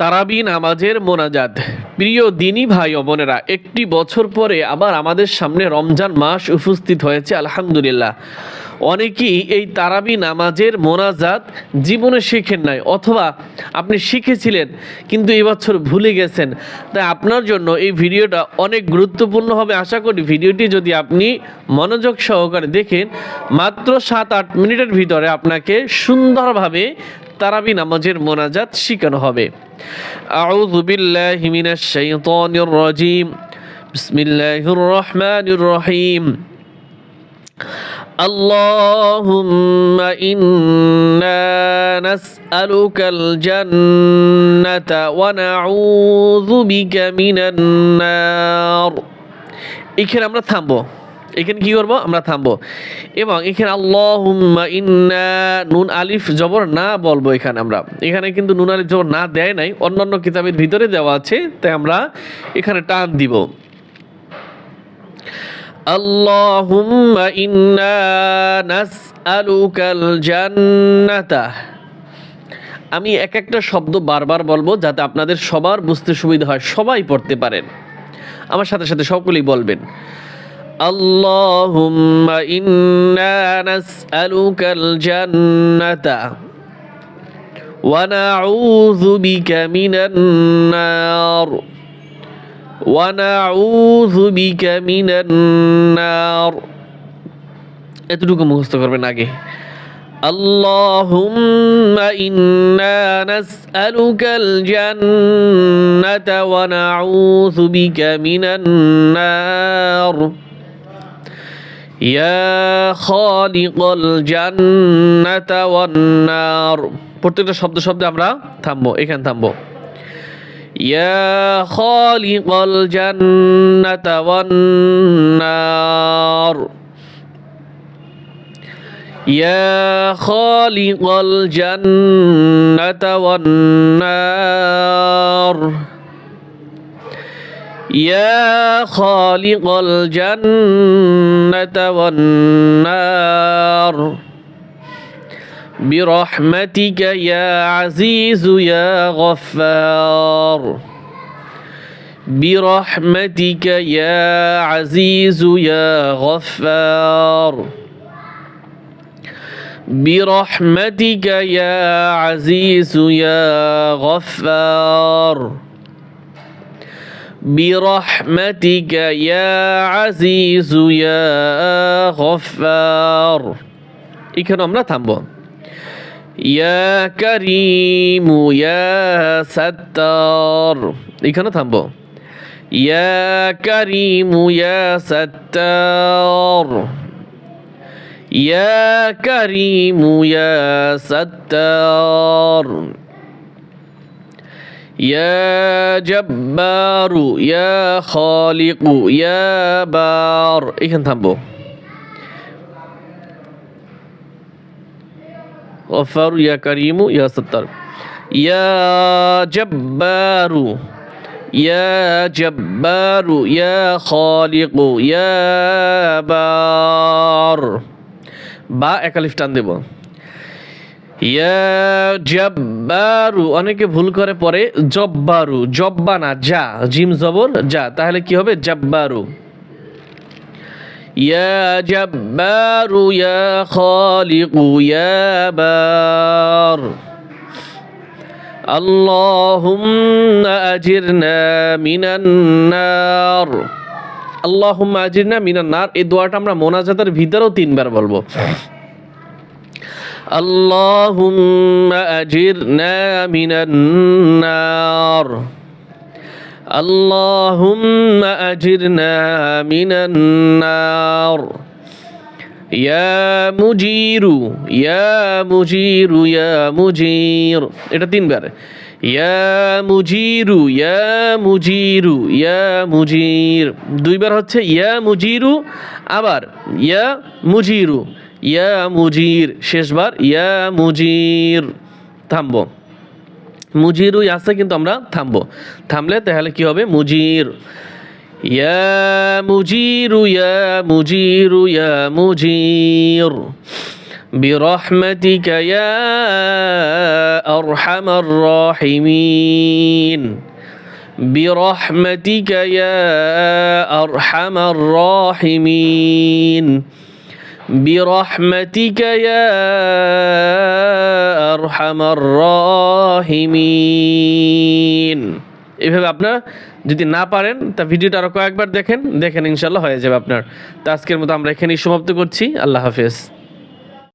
তারাবি নামাজের মোনাজাত। প্রিয় দিনী ভাই ও বোনেরা, একটি বছর পরে আবার আমাদের সামনে রমজান মাস উপস্থিত হয়েছে, আলহামদুলিল্লাহ। অনেকেই এই তারাবি নামাজের মোনাজাত জীবনে শিখেন নাই, অথবা আপনি শিখেছিলেন, কিন্তু এবছর ভুলে গেছেন। তাই আপনার জন্য এই ভিডিওটা অনেক গুরুত্বপূর্ণ হবে। আশা করি ভিডিওটি যদি আপনি মনোযোগ সহকারে দেখেন, মাত্র সাত আট মিনিটের ভিতরে আপনাকে সুন্দরভাবে তারাবি নামাজের মোনাজাত শিখানো হবে আউযু বিল্লাহি মিনাশ শাইতানির রাজিম বিসমিল্লাহির রহমানির রহিম اللهم إنا نسألك الجنة ونعوذ بك من النار এখানে আমরা থামবো এখানে কি করবো আমরা থামবো এবং এখানে আল্লাহুম্মা ইন্না নুন আলিফ জবর না বলবো এখানে আমরা এখানে কিন্তু নুন আলিফ জবর না দেয় নাই অন্যান্য কিতাবের ভিতরে দেওয়া আছে তাই আমরা এখানে টান দিব اللهم إنا نسألك الجنة আমি এক একটা শব্দ বারবার বলবো যাতে আপনাদের সবার বুঝতে সুবিধা হয় সবাই পড়তে পারেন আমার সাথে সাথে সকলেই বলবেন اللهم إنا نسألك الجنة ونعوذ بك من النار ونعوذ بك من النار এতটুকু মুখস্থ করবেন আগে اللهم إنا نسألك الجنة ونعوذ بك من النار ইয়া খালিকাল জান্নাতা ওয়ান প্রত্যেকটা শব্দ শব্দে আমরা থামবো, এখানে থামবো। ইয়া খালিকাল জান্নাতা ওয়ান নার। ইয়া খালিকাল জান্নাতা ওয়ান নার। يا خالق الجنة والنار. برحمتك يا عزيز يا غفار. برحمتك يا عزيز يا غفار. برحمتك يا عزيز يا غفار. برحمتك يا عزيز يا غفار এখানে আমরা থামবো ইয়া করিমু ইয়া সত্তার এখানে থামবো ইয়া করিমু ইয়া সত্তার ইয়া করিমু ইয়া সত্তার ইয়া জব্বারু ইয়া খালিকু ইয়া বার এখানে থামবো غفار يا كريم يا ستار يا جبار يا جبار يا خالق يا بار বা একালিফ টান দেব ইয়া জব্বারু অনেকে ভুল করে পরে জব্বারু জব্বা না যা জিম জবর যা তাহলে কি হবে জব্বারু يا جبار يا خالق يا بار اللهم أجرنا من النار اللهم أجرنا من النار এই দোয়াটা আমরা মোনাজাতের ভিতরেও তিনবার বলবো اللهم أجرنا من النار اللهم أجرنا من النار يا مجير يا مجير يا مجير এটা তিনবার ইয়া মুজিরু ইয়া মুজিরু ইয়া মুজির দুইবার হচ্ছে ইয়া মুজিরু আবার ইয়া মুজিরু ইয়া মুজির শেষবার ইয়া মুজির থামবো মুজিরুই আছে কিন্তু আমরা থামবো থামলে তাহলে কি হবে মুজির ইয়া মুজিরু ইয়া মুজিরু ইয়া মুজির برحمتك يا أرحم الراحمين برحمتك يا أرحم الراحمين برحمتك يا أرحم الراحمين এভাবে আপনারা যদি না পারেন তা ভিডিওটা আরও কয়েকবার দেখেন দেখেন ইনশাল্লাহ হয়ে যাবে আপনার তো আজকের মতো আমরা এখানেই সমাপ্ত করছি আল্লাহ হাফেজ